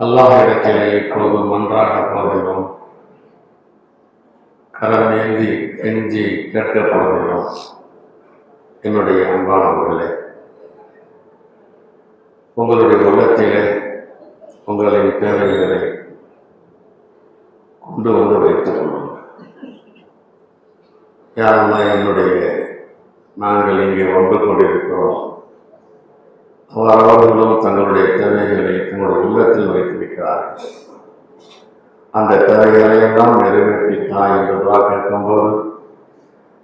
அல்லாஹிடத்திலே இப்பொழுது மன்றாக போதிலும் கரமேந்தி கெஞ்சி கேட்கப் போதிலும் என்னுடைய அன்பானவர்களே உங்களுடைய உள்ளத்திலே உங்களின் தேவைகளை கொண்டு வந்து வைத்துக் கொள்ளுங்கள். யாரெல்லாம் என்னுடைய நாங்கள் இங்கே ஒன்று கொண்டிருக்கிறோம்? அவர் தங்களுடைய தேவைகளை தங்களுடைய உள்ளத்தில் வைத்திருக்கிறார்கள் அந்த தேவைகளை எல்லாம் நிறைவேற்றித்தா என்று துவா கேட்கும்போது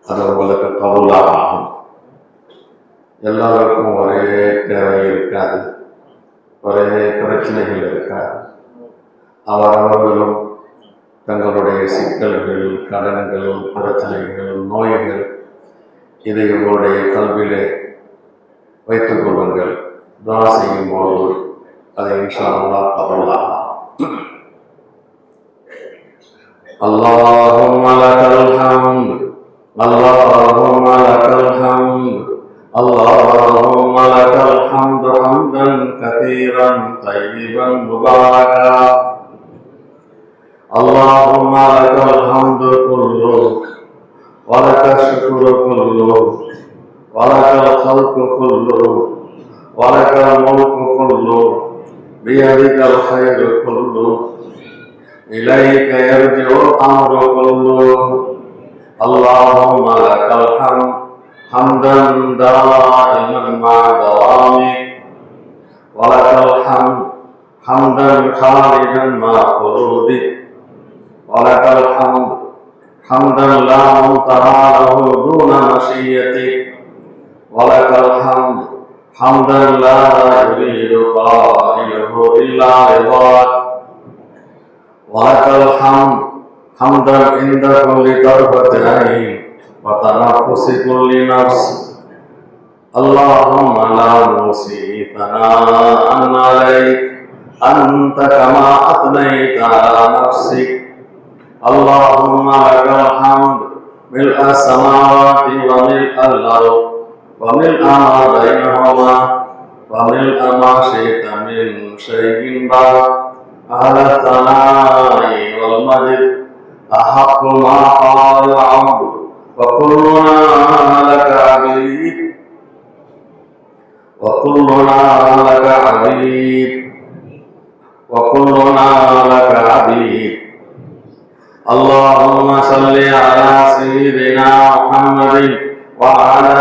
அது உங்களுக்கு கவுலாக ஆகும். எல்லாருக்கும் ஒரே தேவை இருக்காது. ஒரே பிரச்சனைகள் இருக்காது. அவரவர்களும் தங்களுடைய சிக்கல்கள் கடன்கள் பிரச்சனைகள் நோய்கள் இதை உங்களுடைய கல்வியிலே வைத்துக் கொள்ளுங்கள். துவா செய்யும் போது அதை இன்ஷா அல்லாஹ் கபூலாகும் اللهم لك الحمد اللهم لك الحمد اللهم لك الحمد حمدا كثيرا طيبا مباركا اللهم لك الحمد كله ولك الشكر كله ولك الخلق كله ولك الملك كله بيدك الخير كله إليك يرجع الأمر كله اللهم لك الحمد حمدا دائما مع دوامك ولك الحمد حمدا خالدا مع خلودك ولك الحمد حمدا لا منتهى له دون مشيتك ولك الحمد حمدا لا يريد قائله إلا رضاك ولك الحمد حمدا عند كل طرفة عين وتنفس كل نفس اللهم لا نوصي ثناء عليك أنت كما أثنيت على نفسك اللهم لك الحمد ملء السماوات وملء الأرض وملء ما بينهما وملء ما شئت من شيء بعد أهل الثناء والمجد أحق ما قال العبد وكلنا لك عبيد وكلنا لك عبيد وكلنا لك عبيد اللهم صل على سيدنا محمد وعلى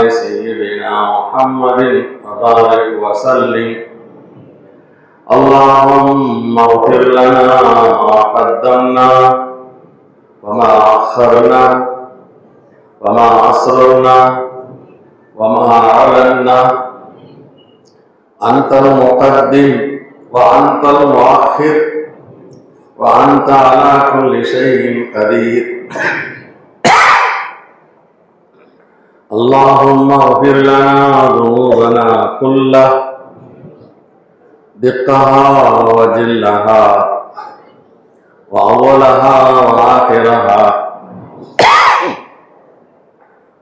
آل سيدنا محمد وبارك وسلم. اللهم اغفر لنا ما قدمنا وما أخرنا وما أسررنا وما أعلنا. أنت المقدم وأنت المؤخر وأنت على كل شيء قدير. اللهم اغفر لنا ذنوبنا كلها دقها وجلها وأولها وآخرها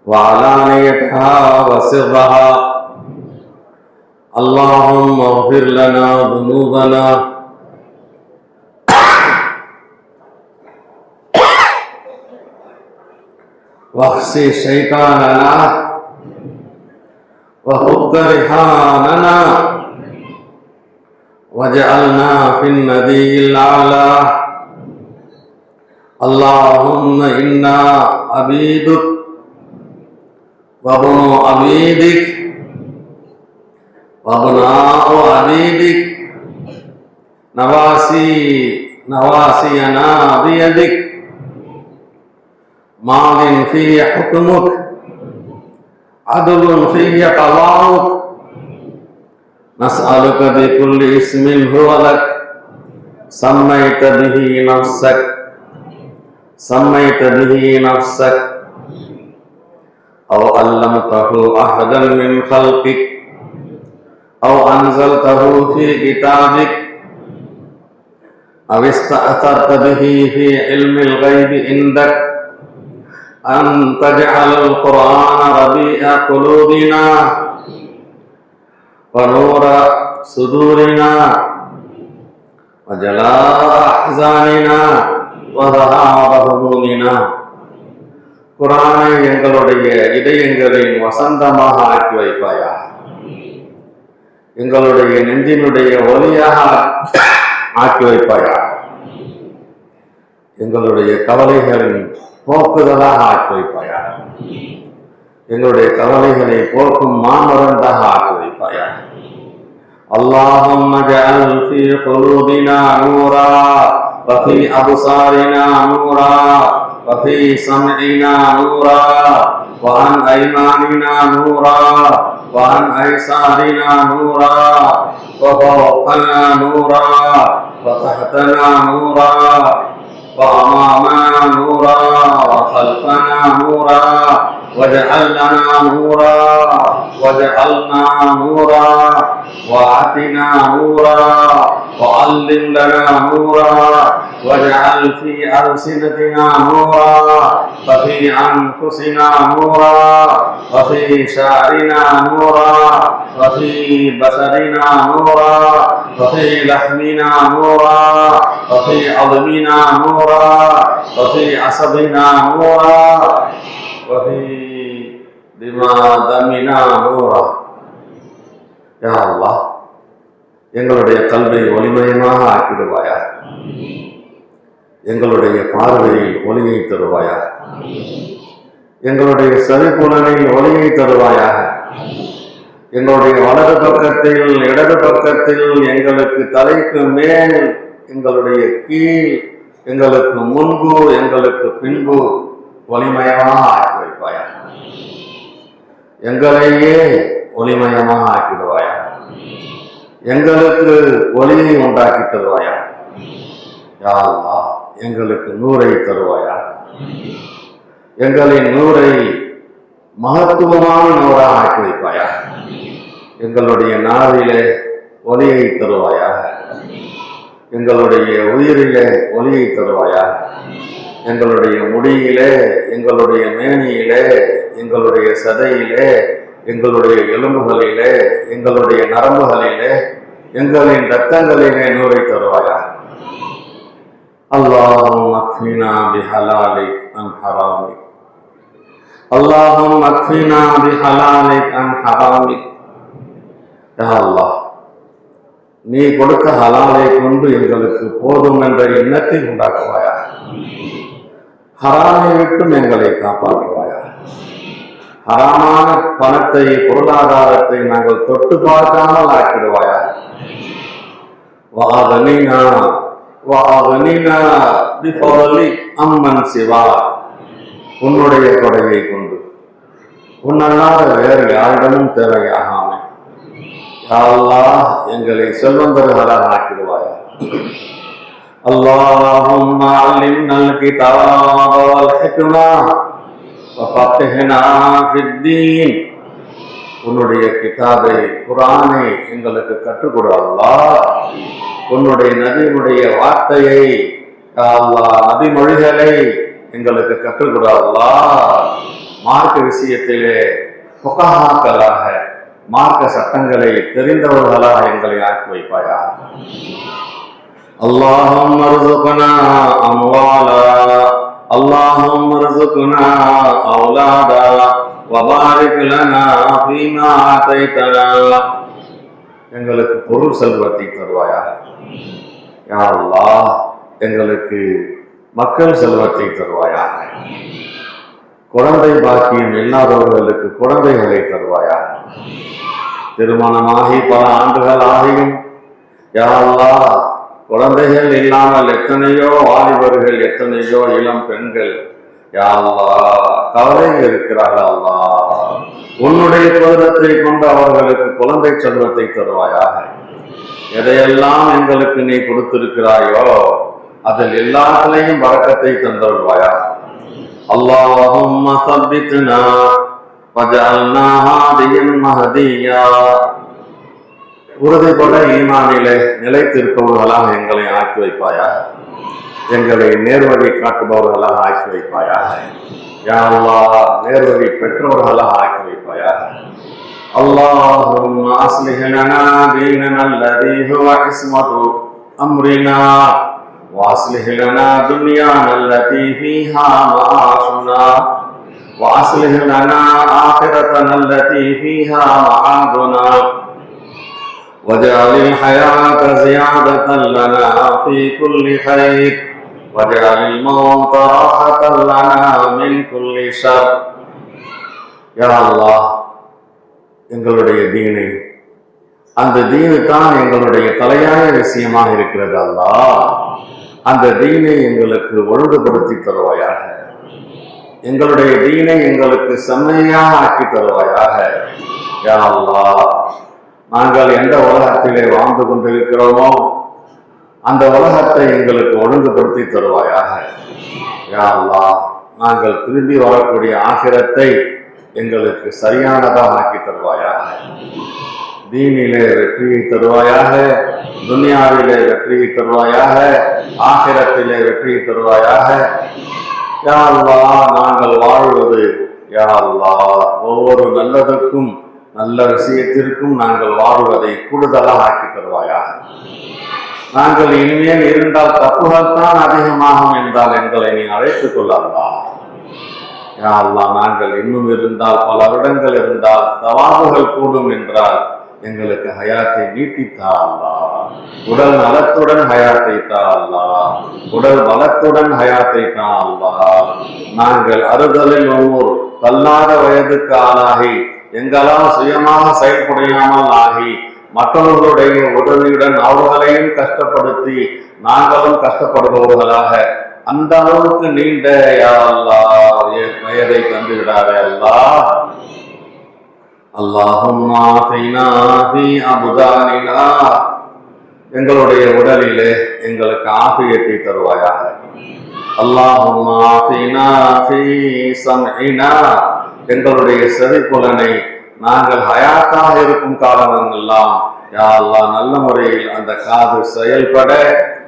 وعلانيتها وسرها اللهم اغفر لنا ذنوبنا واخزي شيطاننا وفك رحاننا واجعلنا في النبي الأعلى اللهم إنا عبيدك وابن عبيدك وابناء عبيدك نواسي نواسينا بيدك ماض في حكمك عدل في قضاؤك. نسألك بكل اسم هو لك سميت به نفسك سميت به نفسك. أو علمته أحدا من خلقك أو أنزلته في كتابك. أو استأثرت به في علم الغيب عندك. أن تجعل القرآن ربيع قلوبنا ونور صدورنا وجلاء أحزاننا وذهاب همومنا குரானை எங்களுடைய இதயங்களின் வசந்தமாக ஆக்கி வைப்பாயா எங்களுடைய நெஞ்சினுடைய ஒலியாக ஆக்கி வைப்பாயா எங்களுடைய கவலைகளின் போக்குதலாக ஆக்கி வைப்பாயா எங்களுடைய கவலைகளை போக்கும் மாமருந்தாக ஆக்கி வைப்பாயா اللهم اجعل في قلوبنا نورا وفي أبصارنا نورا وفي سمعنا نورا وعن أيماننا نورا وعن أيسارنا نورا وفوقنا نورا وتحتنا نورا وأمامنا نورا وخلفنا نورا واجعل لنا نورا واجعلنا نورا وآتنا نورا وعلم لنا نورا واجعل في ألسنتنا نورا وفي أنفسنا نورا وفي شعرنا نورا وفي بصرنا نورا وفي لحمنا نورا وفي عظمنا نورا وفي عصبنا نورا وفي دماغنا نورا யா அல்லாஹ் எங்களுடைய கல்வை ஒளிமயமாக ஆக்கிடுவாயா எங்களுடைய பார்வையில் ஒளியை தருவாயா எங்களுடைய செவிப்புலனில் ஒளியை தருவாயாக எங்களுடைய வலது பக்கத்தில் இடது பக்கத்தில் எங்களுக்கு தலைக்கு மேல் எங்களுடைய கீழ் எங்களுக்கு முன்பு எங்களுக்கு பின்பு ஒளிமயமாக ஆக்கி வைப்பாயா எங்களையே ஒளிமயமாக ஆக்கிடுவாயா எங்களுக்கு ஒளியை உண்டாக்கி தருவாயா யா எங்களுக்கு நூரை தருவாயா எங்களின் நூரை மகத்துவமான நூறாக ஆக்கி வைப்பாய் எங்களுடைய நாவிலே ஒலியை தருவாயாக. எங்களுடைய உயிரிலே ஒலியை தருவாயாக. எங்களுடைய முடியிலே எங்களுடைய மேனியிலே எங்களுடைய சதையிலே எங்களுடைய எலும்புகளிலே எங்களுடைய நரம்புகளிலே எங்களின் ரத்தங்களிலே நூறை தருவாயா அல்லாஹும் அக்ஃபினா பிஹலாலை அன் ஹராமி அல்லாஹும் அக்ஃபினா பிஹலாலை அன் ஹராமி யாழ்லா நீ கொடுத்த ஹலாலை கொண்டு எங்களுக்கு போதும் என்ற எண்ணத்தை உண்டாக்குவாயா? ஹராமை விட்டும் எங்களை காப்பாற்றுவாயா? ஹராமான பணத்தை பொருளாதாரத்தை நாங்கள் தொட்டு பார்க்காமல் ஆக்கிடுவாயா? வாதனினா வாதனினா அம்மன் சிவா உன்னுடைய கொடையை கொண்டு. உன்னல்லாத வேறு யாரிடமும் தேவையாக அல்லாஹ் எங்களை செல்வந்தர்களாக ஆக்கிடுவாயா اللهم علمنا الكتاب والحكمة وفقهنا في الدين உன்னுடைய கிதாபை குரானை எங்களுக்கு கற்றுக் கொடு அல்லாஹ் உன்னுடைய நபியினுடைய வார்த்தையை யா அல்லாஹ் நபிமொழிகளை எங்களுக்கு கற்றுக் கொடு அல்லாஹ் மார்க்க விஷயத்திலே புகஹாக்களாக மார்க்க சட்டங்களை தெரிந்தவர்களாக எங்களை ஆக்கி வைப்பாயா اللهم ارزقنا أموالا اللهم ارزقنا أولادا وبارك لنا فيما آتيتنا எங்களுக்கு பொருள் செல்வத்தை தருவாயா யா அல்லாஹ் எங்களுக்கு மக்கள் செல்வத்தை தருவாயா குழந்தை பாக்கியம் இல்லாதவர்களுக்கு குழந்தைகளை தருவாயா திருமணமாகி பல ஆண்டுகள் ஆகியும் யாரெல்லா குழந்தைகள் இல்லாமல் எத்தனையோ வாலிபர்கள் எத்தனையோ இளம் பெண்கள் யாழ்லா கவலை இருக்கிறார்கள் அல்லா உன்னுடைய குதிரத்தை கொண்டு அவர்களுக்கு குழந்தை செல்வத்தை தருவாயாக. எதையெல்லாம் எங்களுக்கு நீ கொடுத்திருக்கிறாயோ அதில் எல்லாத்திலையும் வழக்கத்தை தந்தருவாயா அல்லாஹும் சந்தித்துனா ثبتنا وجعلنا هاديا مهديا உறுதிப்பட ஈமானிலே நிலைத்திருப்பவர்களாக எங்களை ஆக்கி வைப்பாயா எங்களை நேர்வழி காட்டுபவர்களாக ஆக்கி வைப்பாயா யா அல்லாஹ் நேர்வழி பெற்றவர்களாக ஆக்கி வைப்பாயா اللهم أصلح لنا ديننا الذي هو عصمة أمرنا وأصلح لنا دنيانا التي فيها معاشنا وأصلح لنا آخرتنا التي فيها معادنا واجعل الحياة زيادة لنا في كل خير واجعل الموت راحة لنا من كل شر يا الله எங்களுடைய தீனை அந்த தீனு தான் எங்களுடைய தலையாய விஷயமாக இருக்கிறது அல்லாஹ் அந்த தீனை எங்களுக்கு ஒழுங்குபடுத்தி தருவாயாக எங்களுடைய தீனை எங்களுக்கு செம்மையாக ஆக்கி தருவாயாக. யா நாங்கள் எந்த உலகத்திலே வாழ்ந்து கொண்டிருக்கிறோமோ அந்த உலகத்தை எங்களுக்கு ஒழுங்குபடுத்தி தருவாயாக. யா நாங்கள் திரும்பி வரக்கூடிய ஆகிரத்தை எங்களுக்கு சரியானதாக ஆக்கி தருவாயாக. தீனிலே வெற்றியை தருவாயாக துனியாவிலே வெற்றியை தருவாயாக ஆகிரத்திலே வெற்றியை தருவாயாக. யாழ்லா நாங்கள் வாழ்வது. யாழ்லா ஒவ்வொரு நல்லதுக்கும் நல்ல விஷயத்திற்கும் நாங்கள் வாழ்வதை கூடுதலாக ஆக்கி தருவாயாக. நாங்கள் இனிமேல் இருந்தால் தப்புகள் தான் அதிகமாகும் என்றால் எங்களை நீ அழைத்துக் கொள்ளல்லா யா நாங்கள் இன்னும் இருந்தால் பல வருடங்கள் இருந்தால் தவாபுகள் கூடும் என்றால் எங்களுக்கு ஹயாத்தை நீட்டித்தா அல்லா. உடல் நலத்துடன் ஹயாத்தை தா அல்லா. உடல் வளத்துடன் ஹயாத்தை அல்லா. நாங்கள் அறுதலில் ஒவ்வொரு தள்ளாத வயதுக்கு ஆளாகி எங்களால் சுயமாக செயல்படையாமல் ஆகி மற்றவர்களுடைய உதவியுடன் அவர்களையும் கஷ்டப்படுத்தி நாங்களும் கஷ்டப்படுபவர்களாக. அந்த அளவுக்கு நீண்ட யாழ்லா வயதை தந்து விடாதே அல்லா. அல்லாஹும் அபுதானினா. எங்களுடைய உடலிலே எங்களுக்கு ஆபியத்தை தருவாயாக அல்லாஹும் எங்களுடைய செவிப்புலனை நாங்கள் ஹயாத்தாக இருக்கும் காரணங்கள்லாம் யாரெல்லாம் நல்ல முறையில் அந்த காது செயல்பட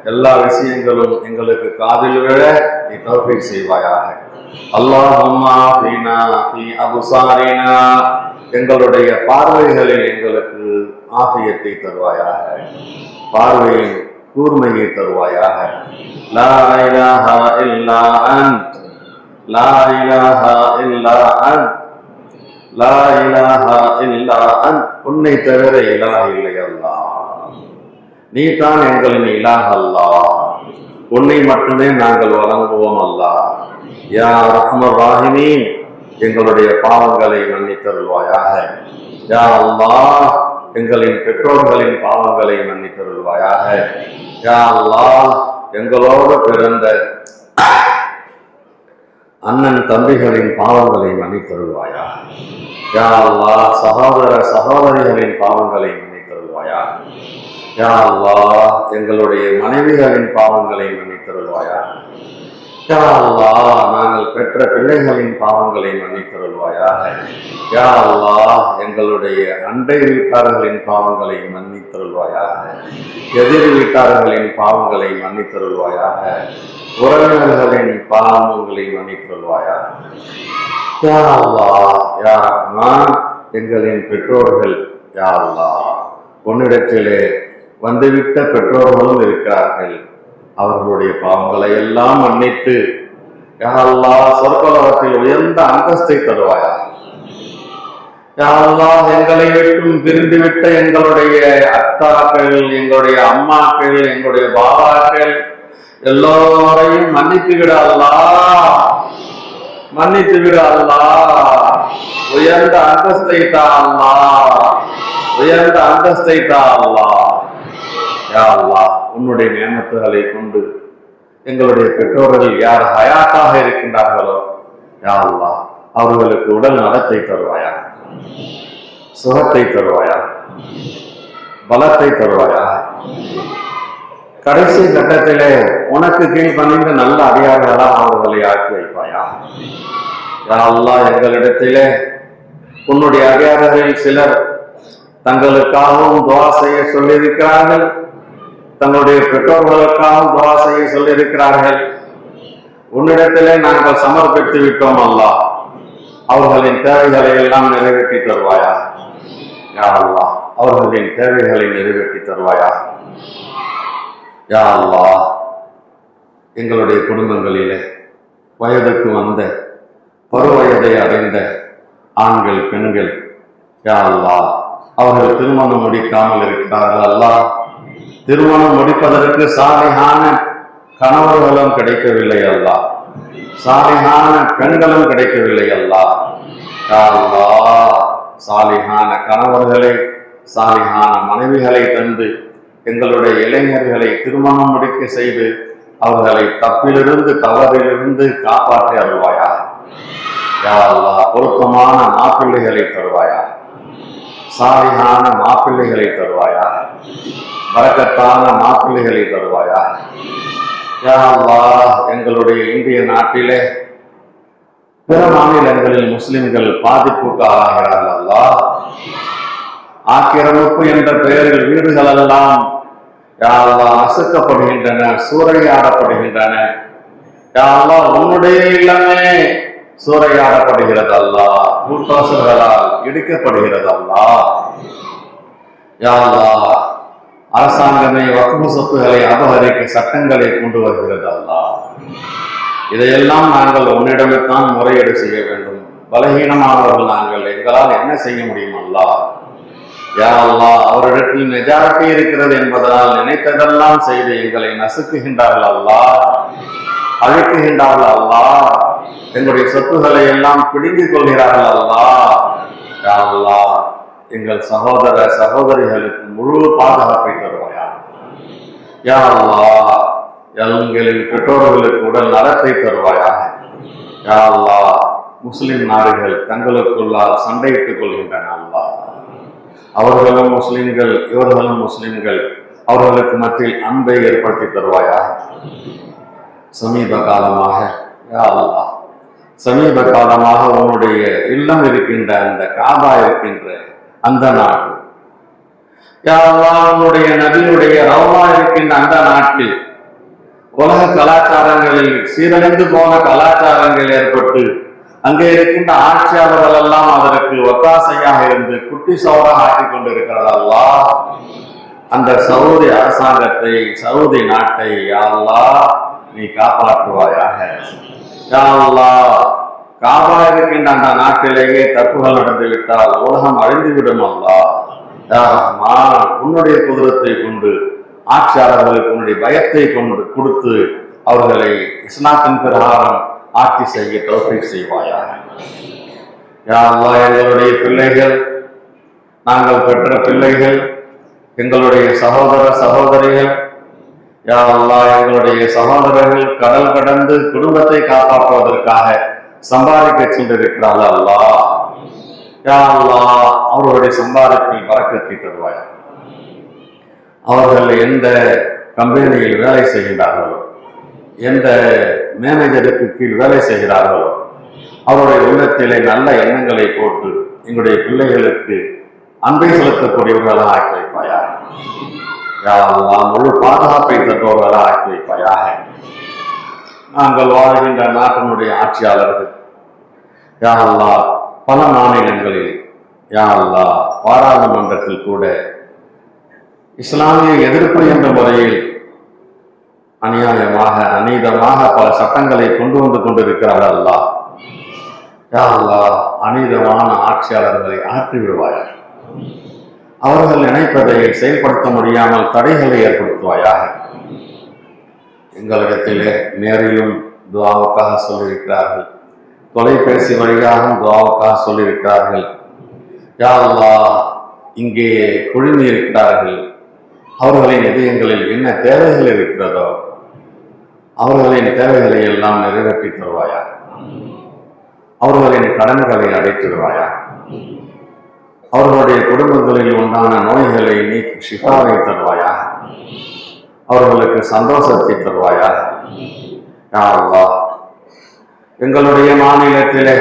எல்லா விஷயங்களும் எங்களுக்கு காதில் விழ நீ தௌஃபீக் செய்வாயாக. அல்லாஹம்மா பீனா பி அபுசாரினா. எங்களுடைய பார்வைகளில் எங்களுக்கு ஆசியத்தை தருவாயாக. பார்வையின் கூர்மையை தருவாயாக. லா இலாஹா இல்லா அன்ட் லா இலாஹா இல்லா அன்ட் லா இலாஹா இல்லா உன்னை தவிர இலாக இல்லை அல்லா நீ தான் எங்களின் இலாக அல்லா. உன்னை மட்டுமே நாங்கள் வழங்குவோம் அல்லா. யா ரஹ்மர் ராஹிமீன். எங்களுடைய பாவங்களை மன்னித்தருள்வாயாக. யா அல்லாஹ். எங்களின் பெற்றோர்களின் பாவங்களை மன்னித்தருள்வாயாக. யா எங்களோடு பிறந்த அண்ணன் தம்பிகளின் பாவங்களை மன்னித்தருள்வாயா யா சகோதர சகோதரிகளின் பாவங்களை மன்னித்தருள்வாயா யா எங்களுடைய மனைவிகளின் பாவங்களை மன்னித்தருள்வாயா யா நாங்கள் பெற்ற பிள்ளைகளின் பாவங்களை மன்னித்தருள்வாயாக. யா எங்களுடைய அண்டை வீட்டார்களின் பாவங்களை மன்னித்தருள்வாயாக. எதிர் வீட்டார்களின் பாவங்களை மன்னித்தருள்வாயாக. உறவினர்களின் பாவங்களை மன்னித்தருள்வாயாக. யா யா நான் எங்களின் பெற்றோர்கள் யா அல்லாஹ் உன்னிடத்திலே வந்துவிட்ட பெற்றோர்களும் இருக்கிறார்கள். அவர்களுடைய பாவங்களை எல்லாம் மன்னித்து யா சொற்பலவற்றில் உயர்ந்த அந்தஸ்தை தருவாயா? யாரெல்லாம் எங்களை விட்டும் பிரிந்துவிட்ட எங்களுடைய அத்தாக்கள் எங்களுடைய அம்மாக்கள் எங்களுடைய பாபாக்கள் எல்லோரையும் மன்னித்து விட மன்னித்து விட உயர்ந்த அந்தஸ்தை தா உயர்ந்த அந்தஸ்தை தா அல்லாஹ். யா உன்னுடைய நியமத்துகளை கொண்டு எங்களுடைய பெற்றோர்கள் யார் ஹயாத்தாக இருக்கின்றார்களோ யாருவா அவர்களுக்கு உடல் நலத்தை தருவாயா? சுகத்தை தருவாயா? பலத்தை தருவாயா? கடைசி கட்டத்திலே உனக்கு கீழ் பணிந்த நல்ல அதிகாரிகளா அவர்களை ஆக்கி வைப்பாயா? யாரெல்லாம் எங்களிடத்திலே உன்னுடைய அதிகாரிகளில் சிலர் தங்களுக்காகவும் துவா செய்ய சொல்லியிருக்கிறார்கள். தன்னுடைய பெற்றோர்களுக்காகவும் துவா செய்ய சொல்லியிருக்கிறார்கள். உன்னிடத்திலே நாங்கள் சமர்ப்பித்து விட்டோம் அல்லா அவர்களின் தேவைகளை எல்லாம் நிறைவேற்றி தருவாயா? யா அல்லா அவர்களின் தேவைகளை நிறைவேற்றி தருவாயா? யா அல்லா எங்களுடைய குடும்பங்களிலே வயதுக்கு வந்த பருவயதை அடைந்த ஆண்கள் பெண்கள் யா அல்லா அவர்கள் திருமணம் முடிக்காமல் இருக்கிறார்கள் அல்லாஹ். திருமணம் முடிப்பதற்கு சாலையான கணவர்களும் கிடைக்கவில்லை அல்லா. சாலையான பெண்களும் கிடைக்கவில்லை அல்லா. அல்லா சாலிகான கணவர்களை சாலிகான மனைவிகளை தந்து எங்களுடைய இளைஞர்களை திருமணம் முடிக்க செய்து அவர்களை தப்பிலிருந்து தவறிலிருந்து காப்பாற்றி அருள்வாயா யா பொருத்தமான மாப்பிள்ளைகளை தருவாயா சாலிகான மாப்பிள்ளைகளை தருவாயா வரக்கத்தான மாப்பிள்ளைகளை தருவாயா? யாவா எங்களுடைய இந்திய நாட்டிலே பிற மாநிலங்களில் முஸ்லிம்கள் பாதிப்புக்கு ஆகிறார்கள் அல்லாஹ். ஆக்கிரமிப்பு என்ற பெயரில் வீடுகள் எல்லாம் யாவா அல்லாஹ் அசுக்கப்படுகின்றன சூறையாடப்படுகின்றன. யாவா உன்னுடைய இல்லமே சூறையாடப்படுகிறது அல்லா கூட்டாசுகளால் இடிக்கப்படுகிறது அல்லா யாவா அரசாங்கமே வக்குமு சொத்துக்களை அபகரிக்க சட்டங்களை கொண்டு வருகிறது அல்லா இதையெல்லாம் நாங்கள் உன்னிடமேத்தான் முறையீடு செய்ய வேண்டும். பலகீனமானவர்கள் நாங்கள். எங்களால் என்ன செய்ய முடியும் அல்லா யா அல்லா அவரிடத்தில் மெஜாரிட்டி இருக்கிறது என்பதனால் நினைத்ததெல்லாம் செய்து எங்களை நசுக்குகின்றார்கள் அல்லா அழைக்குகின்றார்கள் அல்லா எங்களுடைய சொத்துக்களை எல்லாம் பிடுங்கிக் கொள்கிறார்கள் அல்லா யா அல்லா எங்கள் சகோதர சகோதரிகளுக்கு முழு பாதுகாப்பை தருவாயா? யா எங்களின் பெற்றோர்களுக்கு உடல் நலத்தை தருவாயாக. யா அல்லாஹ் முஸ்லிம் நாடுகள் தங்களுக்குள்ளால் சண்டையிட்டுக் கொள்கின்றன அல்லா. அவர்களும் முஸ்லிம்கள் இவர்களும் முஸ்லிம்கள் அவர்களுக்கு மத்தியில் அன்பை ஏற்படுத்தி தருவாயாக. சமீப காலமாக யா சமீப காலமாக உன்னுடைய இல்லம் இருக்கின்ற அந்த காபா இருக்கின்ற அந்த நாள் யா அல்லாஹ் உன்னுடைய நபியுடைய இருக்கின்ற அந்த நாட்டில் உலக கலாச்சாரங்களில் சீரழிந்து போன கலாச்சாரங்கள் ஏற்பட்டு அங்கே இருக்கின்ற ஆட்சியாளர்கள் எல்லாம் அதற்கு ஒத்தாசையாக இருந்து குட்டி சவராக ஆக்கிக் கொண்டிருக்கிறது அந்த சவுதி அரசாங்கத்தை சவுதி நாட்டை யா நீ காப்பாற்றுவாயாக. யா காபா இருக்கின்ற அந்த நாட்டிலேயே தப்புகள் நடந்துவிட்டால் உலகம் அழிந்துவிடும் அல்லா. யா உன்னுடைய குதிரத்தை கொண்டு ஆட்சியாளர்களுக்கு உன்னுடைய பயத்தை கொண்டு கொடுத்து அவர்களை இஸ்லாத்தின் பிரகாரம் ஆட்சி செய்ய தோற்றை செய்வாயாக. யா எங்களுடைய பிள்ளைகள் நாங்கள் பெற்ற பிள்ளைகள் எங்களுடைய சகோதர சகோதரிகள் யா எங்களுடைய சகோதரர்கள் கடல் கடந்து குடும்பத்தை காப்பாற்றுவதற்காக சம்பாதிக்க சென்றிருக்கிறாள் அல்லா யா அவர்களுடைய சம்பாதத்தில் வரக்கத்தை தருவாய்? அவர்கள் எந்த கம்பெனியில் வேலை செய்கின்றார்களோ எந்த மேனேஜருக்கு கீழ் வேலை செய்கிறார்களோ அவருடைய உள்ளத்திலே நல்ல எண்ணங்களை போட்டு எங்களுடைய பிள்ளைகளுக்கு அன்பை செலுத்தக்கூடியவர்களாக ஆக்கி வைப்பாயாக. யா முழு பாதுகாப்பை தருபவர்களாக ஆக்கி வைப்பாயாக. நாங்கள் வாழ்கின்ற நாட்டினுடைய ஆட்சியாளர்கள் யா அல்லாஹ் பல மாநிலங்களில் யா அல்லாஹ் பாராளுமன்றத்தில் கூட இஸ்லாமிய எதிர்ப்பு என்ற முறையில் அநியாயமாக அநீதமாக பல சட்டங்களை கொண்டு வந்து கொண்டிருக்கிறார் அல்லாஹ் யா அல்லாஹ் அநீதமான ஆட்சியாளர்களை ஆற்றி விடுவாயாக. அவர்கள் நினைப்பதை செயல்படுத்த முடியாமல் தடைகளை ஏற்படுத்துவாயாக. எங்களிடத்திலே நேரிலும் துவாவுக்காக சொல்லியிருக்கிறார்கள். தொலைபேசி வழியாகவும் துவாவுக்காக சொல்லியிருக்கிறார்கள். யா இங்கே குழுமி இருக்கிறார்கள். அவர்களின் இதயங்களில் என்ன தேவைகள் இருக்கிறதோ அவர்களின் தேவைகளை எல்லாம் நிறைவேற்றி தருவாயா? அவர்களின் கடன்களை அடைத்திடுவாயா அவர்களுடைய குடும்பங்களில் உண்டான நோய்களை நீ சிகாவை தருவாயா? அவர்களுக்கு சந்தோஷத்தை தருவாயா? யாரெல்லாம் எங்களுடைய மாநிலத்திலே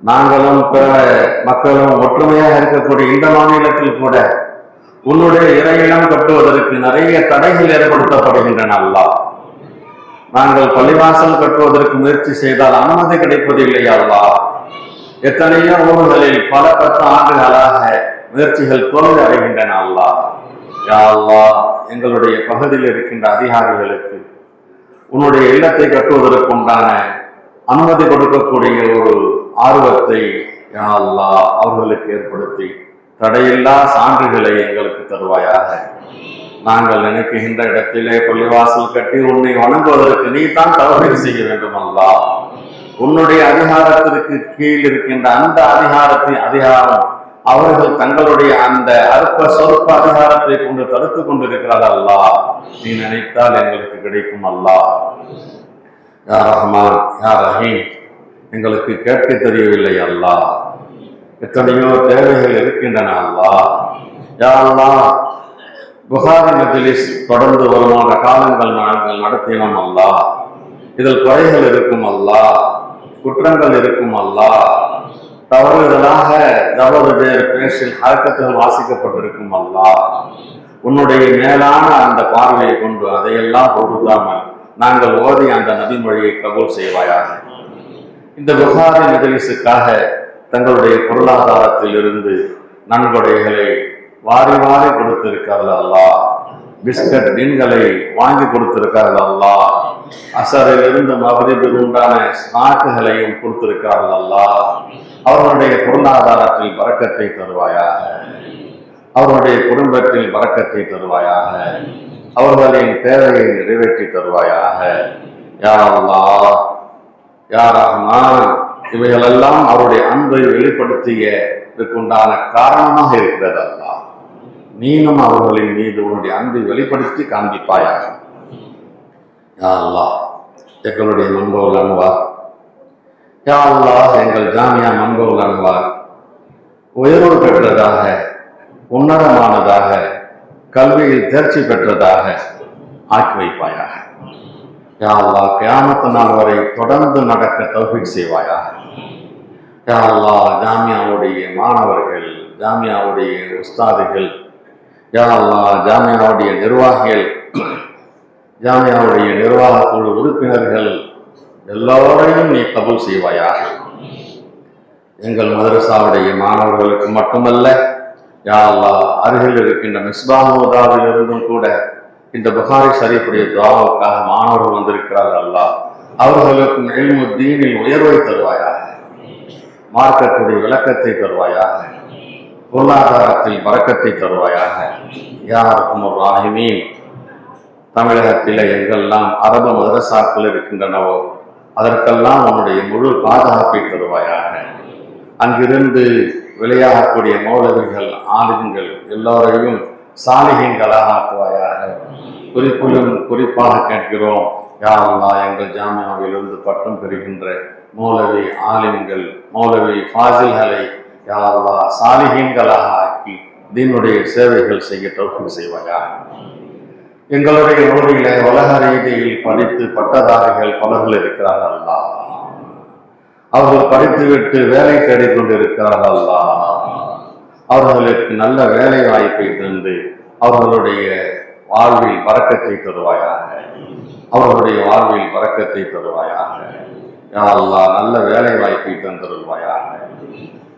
நாங்களும் பிற மக்களும் ஒற்றுமையாக இருக்கக்கூடிய இந்த மாநிலத்தில் கூட உன்னுடைய இறையிடம் கட்டுவதற்கு நிறைய தடைகள் ஏற்படுத்தப்படுகின்றன அல்லாஹ் நாங்கள் பள்ளிவாசல் கட்டுவதற்கு முயற்சி செய்தால் அனுமதி கிடைப்பதில்லை அல்லாஹ் எத்தனையோ ஊர்களில் பல பத்து ஆண்டுகளாக முயற்சிகள் தோல்வி அடைகின்றன அல்லா. யா அல்லாஹ் எங்களுடைய பகுதியில் இருக்கின்ற அதிகாரிகளுக்கு உன்னுடைய இல்லத்தை கட்டுவதற்கு உண்டான அனுமதி கொடுக்கக்கூடிய ஒரு ஆர்வத்தை யா அல்லாஹ் அவர்களுக்கு ஏற்படுத்தி தடையில்லா சான்றுகளை எங்களுக்கு தருவாயாக. நாங்கள் நினைக்குகின்ற இடத்திலே பள்ளிவாசல் கட்டி உன்னை வணங்குவதற்கு நீ தான் தவறு செய்ய வேண்டும் அல்லா உன்னுடைய அதிகாரத்திற்கு கீழ் இருக்கின்ற அந்த அதிகாரத்தின் அதிகாரம் அவர்கள் தங்களுடைய அந்த அற்ப சொற்ப அதிகாரத்தை கொண்டு தடுத்துக் கொண்டிருக்கிறார் அல்லா நீ நினைத்தால் எங்களுக்கு கிடைக்கும் அல்லா யார் ரஹ்மான் யார் ரஹீம். எங்களுக்கு கேட்க தெரியவில்லை அல்லாஹ் எத்தனையோ தேவைகள் இருக்கின்றன அல்லா. யாரெல்லாம் புகாரி மஜ்லிஸ் தொடர்ந்து வருமான காலங்கள் நாங்கள் நடத்தினோம் அல்லா. இதில் குறைகள் இருக்கும் அல்லா. குற்றங்கள் இருக்கும் அல்லா. தவறுதலாக தவறு பேசில் ஹரக்கத்துகள் வாசிக்கப்பட்டிருக்கும் அல்லா. உன்னுடைய மேலான அந்த பார்வையை கொண்டு அதையெல்லாம் பொருத்தாமல் நாங்கள் ஓதி அந்த நபிமொழியை கபூல் செய்வாயாக. இந்த புகாரி மஜலிஸுக்காக தங்களுடைய பொருளாதாரத்தில் இருந்து நன்கொடைகளை வாரி வாரி கொடுத்திருக்கிறார்கள் அல்லா. பிஸ்கட் மீன்களை வாங்கி கொடுத்திருக்கார்கள் அல்லா. அசரில் இருந்து மகரிபில் உண்டான ஸ்நாக்குகளையும் கொடுத்திருக்கிறார்கள் அல்லா. அவர்களுடைய பொருளாதாரத்தில் வரக்கத்தை தருவாயாக. அவர்களுடைய குடும்பத்தில் வரக்கத்தை தருவாயாக. அவர்களின் தேவையை நிறைவேற்றி தருவாயாக. யாரல்லா அல்லாஹ் ரஹ்மான் இவைகளெல்லாம் அவருடைய அன்பை வெளிப்படுத்திய இதற்குண்டான காரணமாக இருக்கிறது அல்லா. நீனும் அவர்களின் மீது உன்னுடைய அன்பை வெளிப்படுத்தி காண்பிப்பாயாக. யா அல்லாஹ் எங்களுடைய மன்போல் அன்வார் யா அல்லாஹ் எங்கள் ஜாமியா மன்போல் அன்வார் உயர்வு பெற்றதாக உன்னதமானதாக கல்வியில் தேர்ச்சி பெற்றதாக ஆக்கி வைப்பாயாக. யா அல்லாஹ் கியாமத்து நாள் வரை தொடர்ந்து நடக்க தௌஃபிக் செய்வாயாக. யா ஜாமியாவுடைய மாணவர்கள் ஜாமியாவுடைய உஸ்தாதுகள் யா ஜாமியாவுடைய நிர்வாகிகள் ஜாமியாவுடைய நிர்வாக குழு உறுப்பினர்கள் எல்லோரையும் நீ கபூல் செய்வாயாக. எங்கள் மதரசாவுடைய மாணவர்களுக்கு மட்டுமல்ல யா அருகில் இருக்கின்ற மிஸ்பாமுதாவில் இருந்தும் கூட இந்த புகாரி ஷரீஃபுடைய துவாவுக்காக மாணவர்கள் வந்திருக்கிறார்கள் அல்லா. அவர்களுக்கும் எல்மு தீனில் உயர்வை தருவாயாக மார்க்கத்துடைய விளக்கத்தை தருவாயாக பொருளாதாரத்தில் பறக்கத்தை தருவாயாக. யார் ராஹிமீன். தமிழகத்தில் எங்கெல்லாம் அரபு மதரசாக்கள் இருக்கின்றனவோ அதற்கெல்லாம் உன்னுடைய முழு பாதுகாப்பை தருவாயாக. அங்கிருந்து விளையாடக்கூடிய மௌலவிகள் ஆளுங்கள் எல்லோரையும் சாலிகங்களாக ஆக்குவாயாக குறிப்பிலும் குறிப்பாக கேட்கிறோம். யா எங்கள் ஜாமியாவிலிருந்து பட்டம் பெறுகின்ற மௌலவி ஆலிம்கள் மௌலவி ஃபாசில்களை யா சாலிகங்களாக ஆக்கி தீனுடைய சேவைகள் செய்ய தௌஃபீக் செய்வாயாக. எங்களுடைய நூலிலே உலக ரீதியில் படித்து பட்டதாரிகள் பலர்கள் இருக்கிறார்கள் அல்லா. அவர்கள் படித்துவிட்டு வேலை தேடிக் கொண்டிருக்கிறார்கள் அவர்களுக்கு நல்ல வேலை வாய்ப்பை தந்து அவர்களுடைய வாழ்வில் வரக்கத்தை தருவாயாக. அவர்களுடைய வாழ்வில் வரக்கத்தை தருவாயாக. யா நல்ல வேலை வாய்ப்பை தந்தருள்வாயாக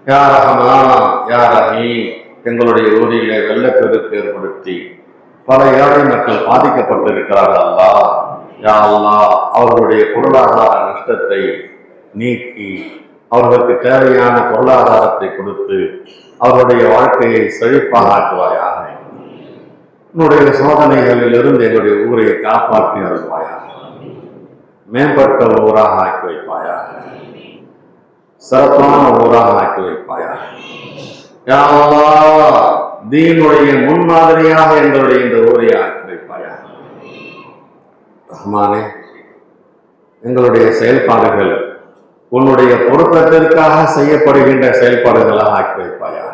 யா ரஹ்மான் யா ரஹீம் எங்களுடைய ஊரிலே வெள்ளப்பெருக்கு ஏற்படுத்தி பல ஏழை மக்கள் பாதிக்கப்பட்டிருக்கிறார்கள் அல்லா யா அல்லா அவர்களுடைய பொருளாதார நஷ்டத்தை நீக்கி அவர்களுக்கு தேவையான பொருளாதாரத்தை கொடுத்து அவருடைய வாழ்க்கையை செழிப்பாக ஆக்குவாயாக உன்னுடைய சோதனைகளில் இருந்து எங்களுடைய ஊரை காப்பாற்றி வருவாயாக மேம்பட்ட ஊராக ஆக்கி வைப்பாயாக. சிறப்பான ஊராக ஆக்கி வைப்பாயாக. தீனுடைய முன்மாதிரியாக எங்களுடைய இந்த ஊரை ஆக்கி வைப்பாயாக. ரஹ்மானே எங்களுடைய செயல்பாடுகள் உன்னுடைய பொருத்தத்திற்காக செய்யப்படுகின்ற செயல்பாடுகளாக ஆக்கி வைப்பாயா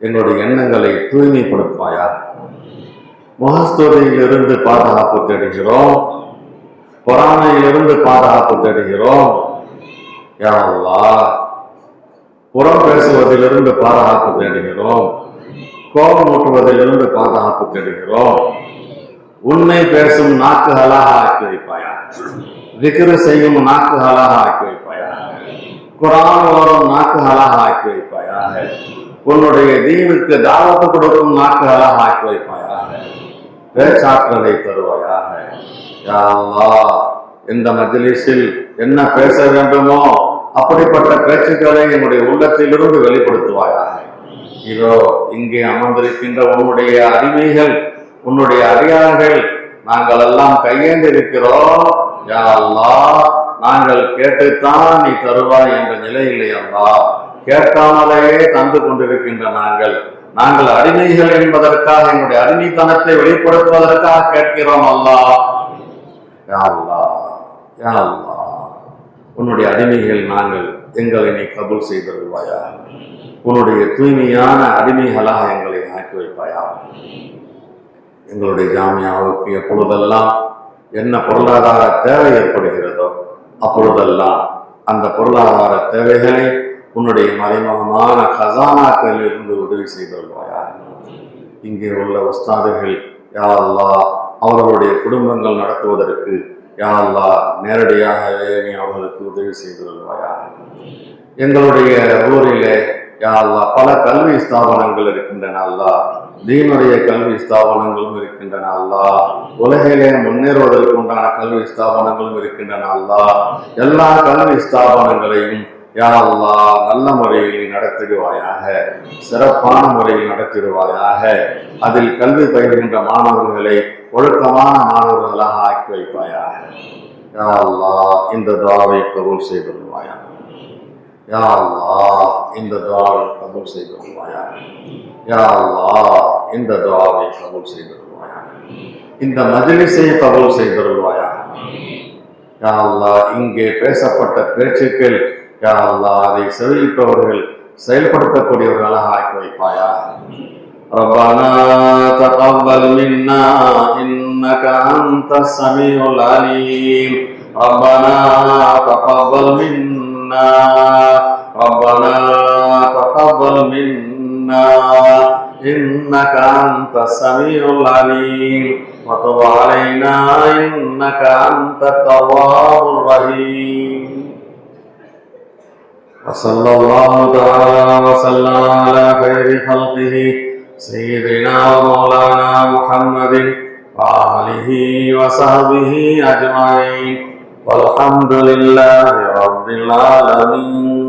என்னுடைய எண்ணங்களை தூய்மைப்படுத்துவாயா முகஸ்துதியிலிருந்து பாதுகாப்பு தேடுகிறோம். பொறாமையிலிருந்து பாதுகாப்பு தேடுகிறோம். யா புறம் பேசுவதிலிருந்து பாதுகாப்பு தேடுகிறோம். கோபம் ஊட்டுவதிலிருந்து பாதுகாப்பு தேடுகிறோம். உண்மை பேசும் நாக்குகளாக ஆக்கி வைப்பாயா விக்கிர செய்யும் நாக்குகளாக ஆக்கி வைப்பாயா குரான் ஓடும் நாக்குகளாக ஆக்கி வைப்பாயாக உன்னுடைய தீனுக்கு தாவத்து கொடுக்கும் நாட்களாக ஆக்கி வைப்பாயாக பேச்சாற்றலை தருவாயாக யாவா இந்த மஜ்லிஸில் என்ன பேச வேண்டுமோ அப்படிப்பட்ட பேச்சுக்களை என்னுடைய உள்ளத்திலிருந்து வெளிப்படுத்துவாயாக இதோ இங்கே அமர்ந்திருக்கின்ற உன்னுடைய அடிமைகள் உன்னுடைய அடியார்கள் நாங்கள் எல்லாம் கையேந்திருக்கிறோம் யா அல்லா நாங்கள் கேட்டுத்தான் நீ தருவாய் என்ற நிலை இல்லை அல்லா. கேட்காமலேயே தந்து கொண்டிருக்கின்ற நாங்கள். நாங்கள் அடிமைகள் என்பதற்காக எங்களுடைய அடிமைத்தனத்தை வெளிப்படுத்துவதற்காக கேட்கிறோம் அல்லா. யா அல்லா யா அல்லா உன்னுடைய அடிமைகள் நாங்கள் எங்களை நீ கபூல் செய்திருவாயா? உன்னுடைய தூய்மையான அடிமைகளாக எங்களை ஆக்கி வைப்பாயா? எங்களுடைய ஜாமியாவுக்கு எப்பொழுதெல்லாம் என்ன பொருளாதார தேவை ஏற்படுகிறதோ அப்பொழுதெல்லாம் அந்த பொருளாதார தேவைகளை உன்னுடைய மறைமுகமான கசானாக்களில் இருந்து உதவி செய்தல்வாயா இங்கே உள்ள உஸ்தாதுகள் யா அவர்களுடைய குடும்பங்கள் நடத்துவதற்கு யா நேரடியாகவே நீ அவர்களுக்கு உதவி செய்தல்வாயா எங்களுடைய ஊரிலே யா பல கல்வி ஸ்தாபனங்கள் இருக்கின்றன அல்லா. தீனுடைய கல்வி ஸ்தாபனங்களும் இருக்கின்றன அல்லாஹ் உலகிலே முன்னேறுவதற்கு உண்டான கல்வி ஸ்தாபனங்களும் இருக்கின்றன அல்லா. எல்லா கல்வி ஸ்தாபனங்களையும் யா நல்ல முறையில் நடத்திடுவாயாக. சிறப்பான முறையில் நடத்திடுவாயாக. அதில் கல்வி பயிர்கின்ற மாணவர்களை ஒழுக்கமான மாணவர்களாக ஆக்கி வைப்பாயாக. யா இந்த துவாவை கபூல் செய்து யா அல்லாஹ் இந்த துவாவை கபூல் செய்து யா அல்லாஹ் இந்த துவாவை கபூல் செய்திருவாயா இந்த மஜ்லிஸை கபூல் செய்திருவாயா யா அல்லாஹ் இங்கே பேசப்பட்ட பேச்சுக்கள் யா அல்லாஹ் அதை செவிப்பவர்கள் செயல்படுத்தக்கூடியவர்களாக ஆக்கி வைப்பாயா ربنا تقبل منا إنك أنت السميع العليم ربنا تقبل منا ربنا تقبل منا إنك أنت السميع العليم وتب علينا إنك أنت التواب الرحيم وصلى الله تعالى وسلم على خير خلقه سيدنا ومولانا محمد وآله وصحبه أجمعين والحمد لله رب العالمين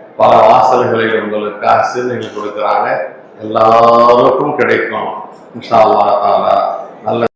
பல வாசல்களில் உங்களுக்காக சிறுநீர்கள் கொடுக்குறாங்க. எல்லாருக்கும் கிடைக்கும். இன்ஷா தாலா. நல்ல